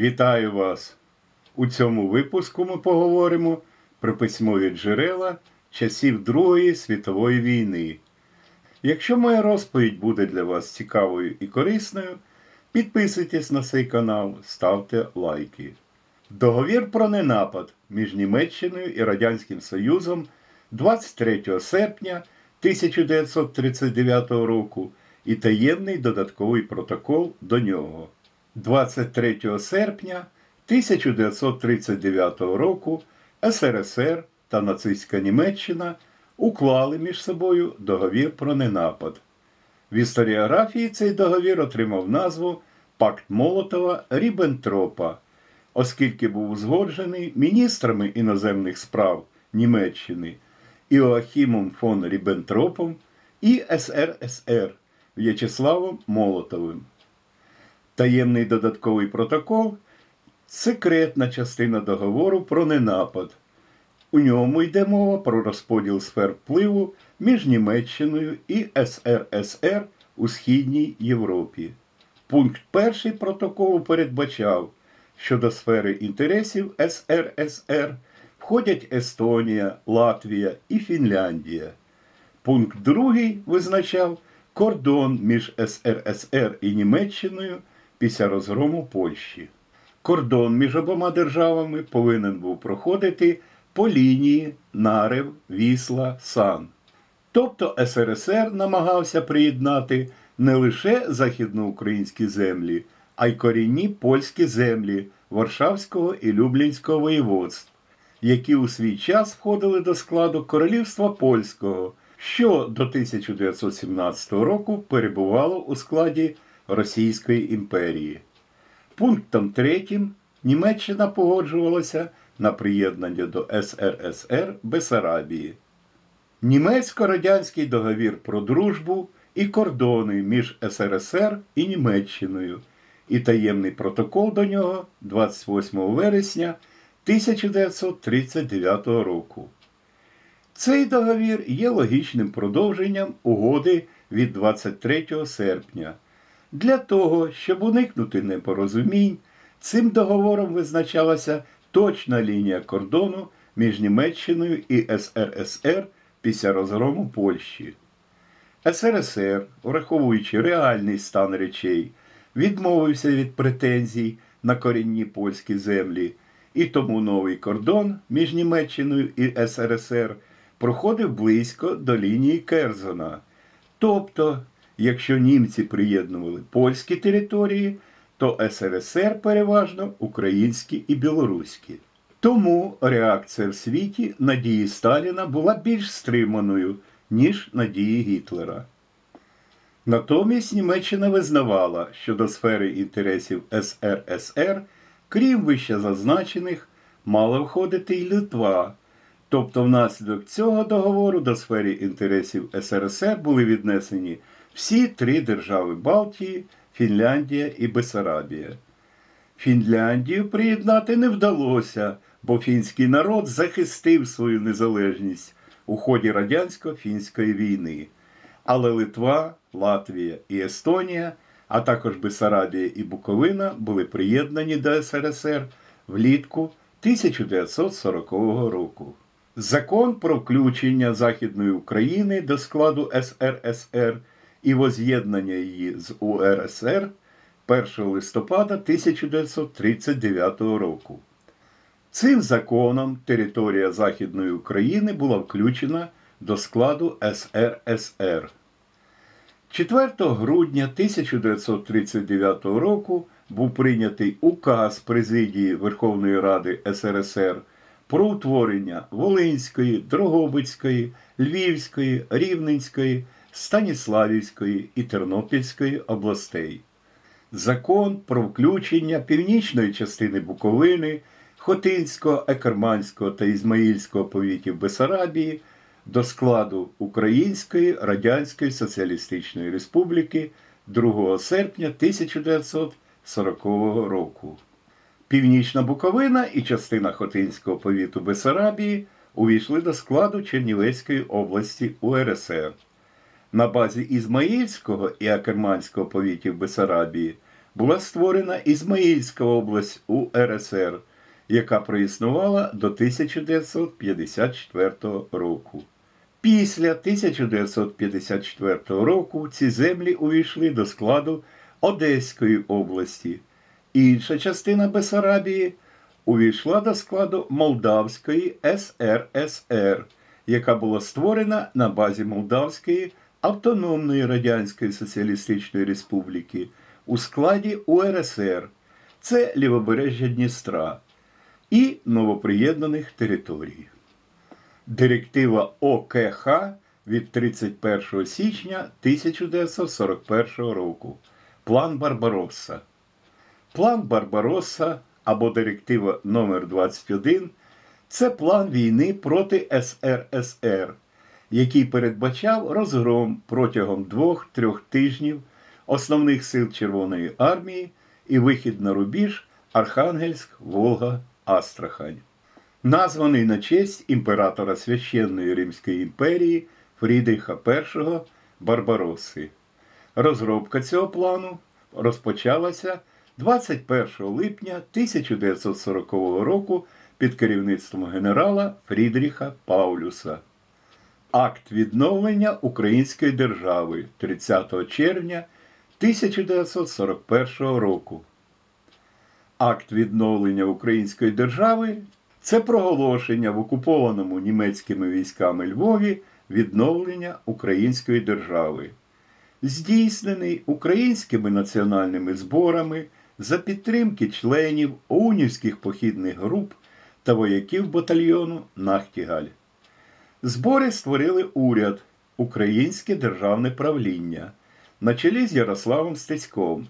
Вітаю вас! У цьому випуску ми поговоримо про письмові джерела часів Другої світової війни. Якщо моя розповідь буде для вас цікавою і корисною, підписуйтесь на цей канал, ставте лайки. Договір про ненапад між Німеччиною і Радянським Союзом 23 серпня 1939 року і таємний додатковий протокол до нього. 23 серпня 1939 року СРСР та нацистська Німеччина уклали між собою договір про ненапад. В історіографії цей договір отримав назву Пакт Молотова Ріббентропа, оскільки був узгоджений міністрами іноземних справ Німеччини Іоахімом фон Ріббентропом і СРСР В'ячеславом Молотовим. Таємний додатковий протокол секретна частина договору про ненапад. У ньому йде мова про розподіл сфер впливу між Німеччиною і СРСР у Східній Європі. Пункт перший протоколу передбачав, що до сфери інтересів СРСР входять Естонія, Латвія і Фінляндія. Пункт другий визначав кордон між СРСР і Німеччиною після розгрому Польщі. Кордон між обома державами повинен був проходити по лінії Нарев, Вісла, Сан. Тобто СРСР намагався приєднати не лише західноукраїнські землі, а й корінні польські землі Варшавського і Люблінського воєводств, які у свій час входили до складу Королівства Польського, що до 1917 року перебувало у складі Російської імперії. Пунктом третім Німеччина погоджувалася на приєднання до СРСР Бесарабії. Німецько-радянський договір про дружбу і кордони між СРСР і Німеччиною і таємний протокол до нього 28 вересня 1939 року. Цей договір є логічним продовженням угоди від 23 серпня. Для того, щоб уникнути непорозумінь, цим договором визначалася точна лінія кордону між Німеччиною і СРСР після розгрому Польщі. СРСР, враховуючи реальний стан речей, відмовився від претензій на корінні польські землі, і тому новий кордон між Німеччиною і СРСР проходив близько до лінії Керзона. Тобто, якщо німці приєднували польські території, то СРСР переважно українські і білоруські. Тому реакція в світі на дії Сталіна була більш стриманою, ніж на дії Гітлера. Натомість Німеччина визнавала, що до сфери інтересів СРСР, крім вище зазначених, мала входити й Литва. Тобто, внаслідок цього договору до сфери інтересів СРСР були віднесені всі три держави Балтії, Фінляндія і Бесарабія. Фінляндію приєднати не вдалося, бо фінський народ захистив свою незалежність у ході радянсько-фінської війни. Але Литва, Латвія і Естонія, а також Бесарабія і Буковина були приєднані до СРСР влітку 1940 року. Закон про включення Західної України до складу СРСР і воз'єднання її з УРСР 1 листопада 1939 року. Цим законом територія Західної України була включена до складу СРСР. 4 грудня 1939 року був прийнятий указ Президії Верховної Ради СРСР про утворення Волинської, Дрогобицької, Львівської, Рівненської, Станіславівської і Тернопільської областей. Закон про включення північної частини Буковини, Хотинського, Екерманського та Ізмаїльського повітів Бесарабії до складу Української Радянської Соціалістичної Республіки 2 серпня 1940 року. Північна Буковина і частина Хотинського повіту Бесарабії увійшли до складу Чернівецької області УРСР. На базі Ізмаїльського і Акерманського повітів Бесарабії була створена Ізмаїльська область УРСР, яка проіснувала до 1954 року. Після 1954 року ці землі увійшли до складу Одеської області. Інша частина Бесарабії увійшла до складу Молдавської СРСР, яка була створена на базі Молдавської Автономної Радянської Соціалістичної Республіки у складі УРСР, це лівобережжя Дністра і новоприєднаних територій. Директива ОКХ від 31 січня 1941 року. План Барбаросса. План Барбаросса або директива номер 21 це план війни проти СРСР, який передбачав розгром протягом двох-трьох тижнів основних сил Червоної армії і вихід на рубіж Архангельськ, Волга, Астрахань. Названий на честь імператора Священної Римської імперії Фрідріха І Барбаросси. Розробка цього плану розпочалася 21 липня 1940 року під керівництвом генерала Фрідріха Паулюса. Акт відновлення Української держави 30 червня 1941 року. Акт відновлення Української держави це проголошення в окупованому німецькими військами Львові відновлення Української держави, здійснений українськими національними зборами за підтримки членів унівських похідних груп та вояків батальйону Нахтігаль. Збори створили уряд Українське державне правління на чолі з Ярославом Стецьком.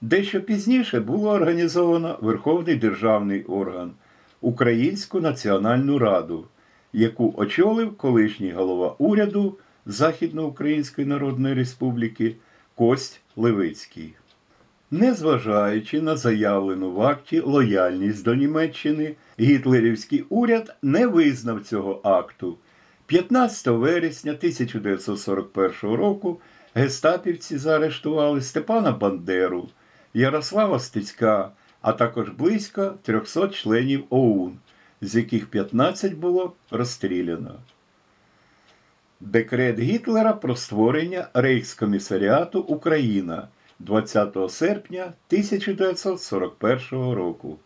Дещо пізніше було організовано Верховний державний орган Українську національну раду, яку очолив колишній голова уряду Західноукраїнської Народної Республіки Кость Левицький. Незважаючи на заявлену в акті лояльність до Німеччини, гітлерівський уряд не визнав цього акту. 15 вересня 1941 року гестапівці заарештували Степана Бандеру, Ярослава Стецька, а також близько 300 членів ОУН, з яких 15 було розстріляно. Декрет Гітлера про створення Рейхскомісаріату Україна 20 серпня 1941 року.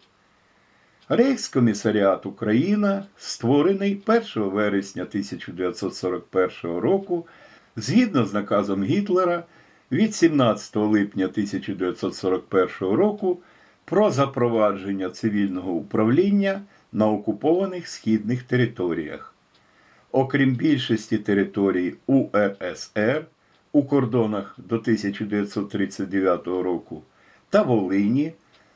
Рейхскомісаріат Україна, створений 1 вересня 1941 року згідно з наказом Гітлера від 17 липня 1941 року про запровадження цивільного управління на окупованих східних територіях. Окрім більшості територій УРСР у кордонах до 1939 року та Волині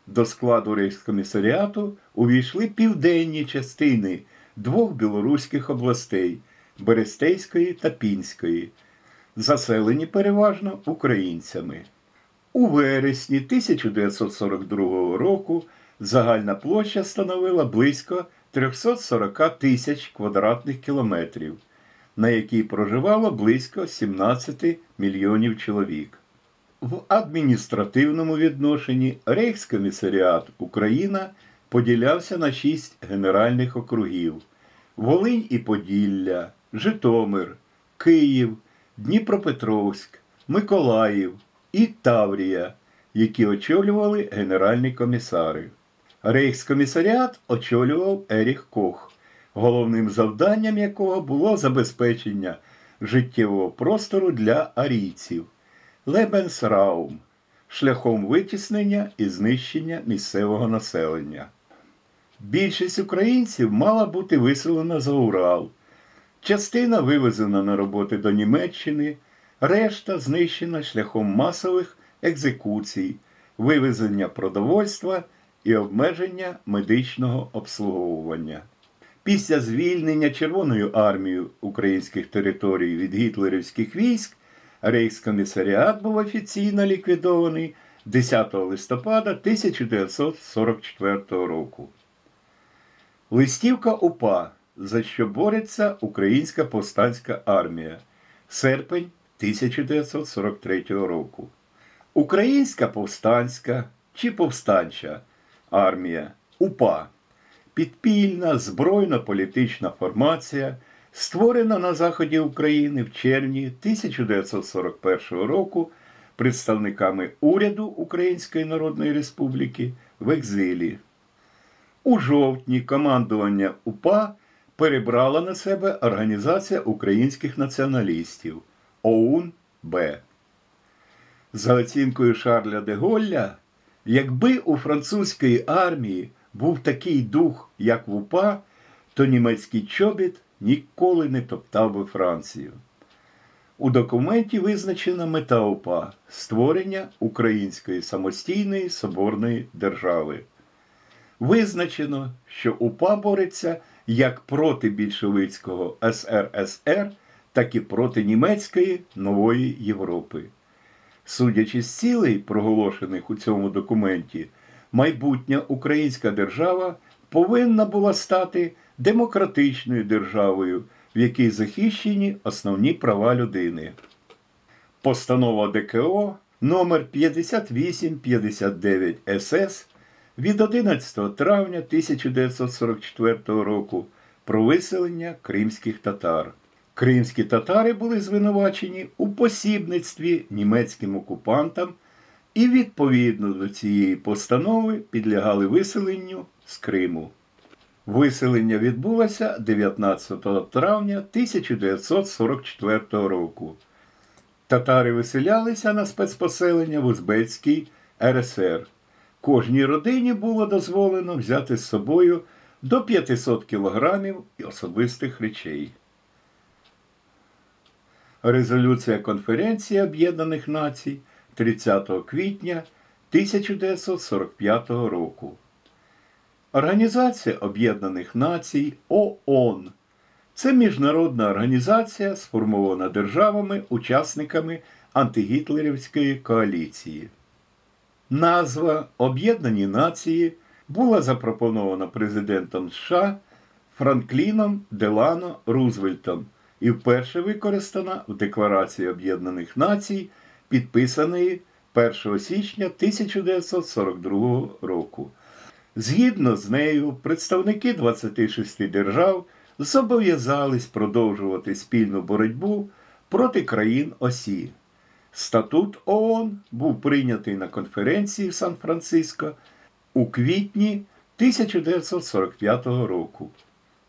до складу Рейхскомісаріату увійшли південні частини двох білоруських областей Берестейської та Пінської, заселені переважно українцями. У вересні 1942 року загальна площа становила близько 340 тисяч квадратних кілометрів, на якій проживало близько 17 мільйонів чоловік. В адміністративному відношенні Рейхскомісаріат Україна поділявся на шість генеральних округів: Волинь і Поділля, Житомир, Київ, Дніпропетровськ, Миколаїв і Таврія, які очолювали генеральні комісари. Рейхскомісаріат очолював Еріх Кох, головним завданням якого було забезпечення життєвого простору для арійців Лебенсраум шляхом витіснення і знищення місцевого населення. Більшість українців мала бути виселена за Урал, частина вивезена на роботи до Німеччини, решта знищена шляхом масових екзекуцій, вивезення продовольства і обмеження медичного обслуговування. Після звільнення Червоною армією українських територій від гітлерівських військ Рейхскомісаріат був офіційно ліквідований 10 листопада 1944 року. Листівка УПА, за що бореться Українська повстанська армія, серпень 1943 року. Українська повстанська чи повстанча армія УПА підпільна збройно-політична формація, створена на заході України в червні 1941 року представниками уряду Української Народної Республіки в екзилі. У жовтні командування УПА перебрала на себе Організація українських націоналістів ОУН-Б. За оцінкою Шарля де Голля, якби у французької армії був такий дух, як в УПА, то німецький чобіт ніколи не топтав би Францію. У документі визначена мета УПА створення української самостійної соборної держави. Визначено, що УПА бореться як проти більшовицького СРСР, так і проти німецької нової Європи. Судячи з цілей, проголошених у цьому документі, майбутня українська держава повинна була стати демократичною державою, в якій захищені основні права людини. Постанова ДКО номер 5859 СС від 11 травня 1944 року про виселення кримських татар. Кримські татари були звинувачені у посібництві німецьким окупантам і відповідно до цієї постанови підлягали виселенню з Криму. Виселення відбулося 19 травня 1944 року. Татари виселялися на спецпоселення в Узбецькій РСР. Кожній родині було дозволено взяти з собою до 500 кілограмів особистих речей. Резолюція Конференції Об'єднаних Націй 30 квітня 1945 року. Організація Об'єднаних Націй ООН це міжнародна організація, сформована державами-учасниками антигітлерівської коаліції. Назва Об'єднані Нації була запропонована президентом США Франкліном Делано Рузвельтом і вперше використана в Декларації Об'єднаних Націй, підписаної 1 січня 1942 року. Згідно з нею, представники 26 держав зобов'язались продовжувати спільну боротьбу проти країн осі. Статут ООН був прийнятий на конференції в Сан-Франциско у квітні 1945 року.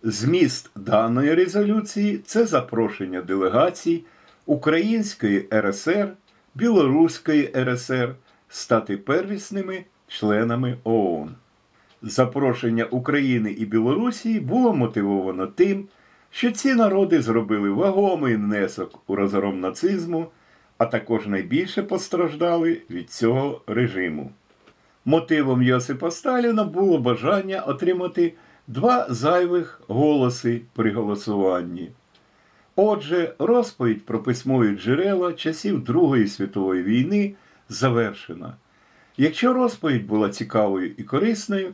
Зміст даної резолюції це запрошення делегацій Української РСР, Білоруської РСР стати первісними членами ООН. Запрошення України і Білорусі було мотивовано тим, що ці народи зробили вагомий внесок у розгром нацизму, а також найбільше постраждали від цього режиму. Мотивом Йосипа Сталіна було бажання отримати два зайвих голоси при голосуванні. Отже, розповідь про письмові джерела часів Другої світової війни завершена. Якщо розповідь була цікавою і корисною,